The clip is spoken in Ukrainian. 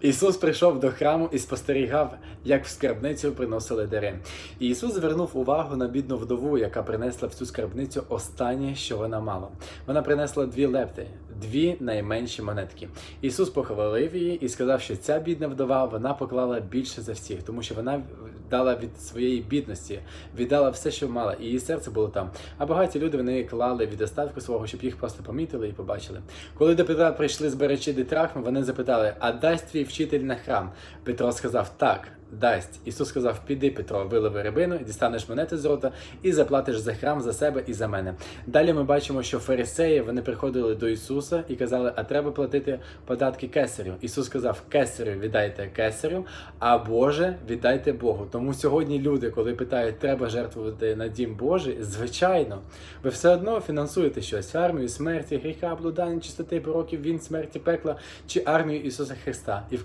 Ісус прийшов до храму і спостерігав, як в скарбницю приносили дари. І Ісус звернув увагу на бідну вдову, яка принесла в цю скарбницю останнє, що вона мала. Вона принесла дві лепти, дві найменші монетки. Ісус похвалив її і сказав, що ця бідна вдова вона поклала більше за всіх, тому що вона дала від своєї бідності, віддала все, що мала, і її серце було там. А багаті люди вони клали від остатку свого, щоб їх просто помітили і побачили. Коли до Петра прийшли збирачі дитрахми, вони запитали: А дасть твій вчитель на храм? Петро сказав так. Дасть. Ісус сказав: Піди, Петро, вилови рибину, дістанеш монети з рота, і заплатиш за храм за себе і за мене. Далі ми бачимо, що фарисеї вони приходили до Ісуса і казали, а треба платити податки кесарю. Ісус сказав: Кесарю віддайте кесарю, а Боже віддайте Богу. Тому сьогодні люди, коли питають, треба жертвувати на дім Божий, звичайно, ви все одно фінансуєте щось армію смерті, гріха, блудання, чистоти, пороків, він, смерті, пекла чи армію Ісуса Христа і